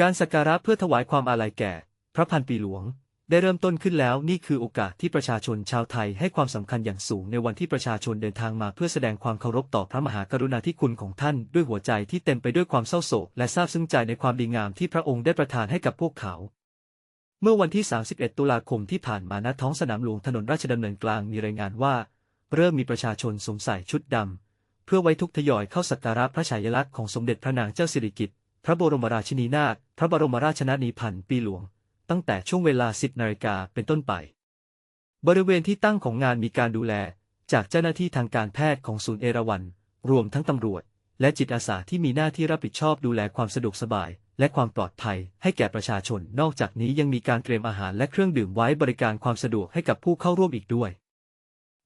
การสักการะเพื่อถวายความอาลัยแก่ พระพันปีหลวง ได้เริ่มต้นขึ้นแล้วนี่คือโอกาสที่ประชาชนชาวไทยให้ความสำคัญอย่างสูงในวันที่ประชาชนเดินทางมาเพื่อแสดงความเคารพต่อพระมหากรุณาธิคุณของท่านด้วยหัวใจที่เต็มไปด้วยความเศร้าโศกและซาบซึ้งใจในความดีงามที่พระองค์ได้ประทานให้กับพวกเขา เมื่อวันที่ 31 ตุลาคมที่ผ่านมาณท้องสนามหลวงถนนราชดำเนินกลางมีรายงานว่า เริ่มมีประชาชนสวมใส่ชุดดำเพื่อไว้ทุกข์ทยอยเข้าสักการะพระฉายาลักษณ์ของสมเด็จพระนางเจ้าสิริกิติ์ พระบรมราชินีนาถพระบรมราชชนนีพันปีหลวง ตั้งแต่ช่วงเวลา 10นาฬิกาเป็นต้นไป บริเวณที่ตั้งของงานมีการดูแล จากเจ้าหน้าที่ทางการแพทย์ของศูนย์เอราวัณรวมทั้งตำรวจ และจิตอาสาที่มีหน้าที่รับผิดชอบดูแลความสะดวกสบาย และความปลอดภัยให้แก่ประชาชน นอกจากนี้ยังมีการเตรียมอาหารและเครื่องดื่มไว้บริการความสะดวกให้กับผู้เข้าร่วมอีกด้วย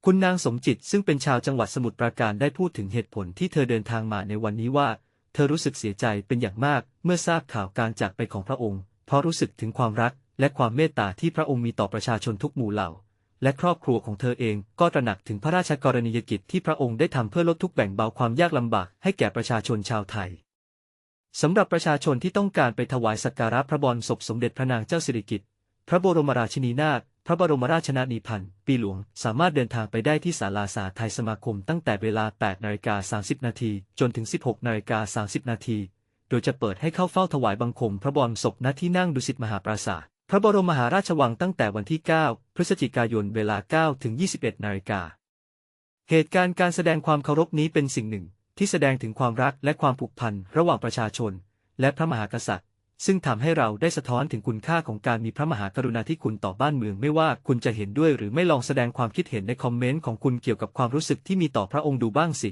คุณนางสมจิตซึ่งเป็นชาวจังหวัดสมุทรปราการได้พูดถึงเหตุผลที่เธอเดินทางมาในวันนี้ว่า เธอรู้สึกเสียใจเป็นอย่างมากเมื่อทราบข่าวการจากไปของพระองค์ เพราะรู้สึกถึงความรักและความเมตตาที่พระองค์มีต่อประชาชนทุกหมู่เหล่า และครอบครัวของเธอเองก็ตระหนักถึงพระราชกรณียกิจที่พระองค์ได้ทำเพื่อลดทุกแบ่งเบาความยากลำบากให้แก่ประชาชนชาวไทยสำหรับประชาชนที่ต้องการไปถวายสักการะพระบรมศพสมเด็จพระนางเจ้าสิริกิติ์พระบรมราชินีนาถ พระบรมราชชนนีพันธ์ปีหลวง สามารถเดินทางไปได้ที่ศาลาสาไทยสมาคมตั้งแต่เวลา 8นาฬิกา30 นาทีจนถึง 16นาฬิกา30 นาทีโดยจะเปิดให้เข้าเฝ้าถวายบังคม พระบรมศพณที่นั่งดุสิตมหาปราสาทพระบรมมหาราชวังตั้งแต่วันที่ 9 พฤศจิกายนเวลา 9 ถึง 21 นาฬิกา เหตุการณ์การแสดงความเคารพนี้เป็นสิ่งหนึ่ง ที่แสดงถึงความรักและความผูกพันระหว่างประชาชน และพระมหากษัตริย์ ซึ่งทำให้เราได้สะท้อนถึงคุณค่าของการมีพระมหากรุณาธิคุณต่อบ้านเมืองไม่ว่าคุณจะเห็นด้วยหรือไม่ลองแสดงความคิดเห็นในคอมเมนต์ของคุณเกี่ยวกับความรู้สึกที่มีต่อพระองค์ดูบ้างสิ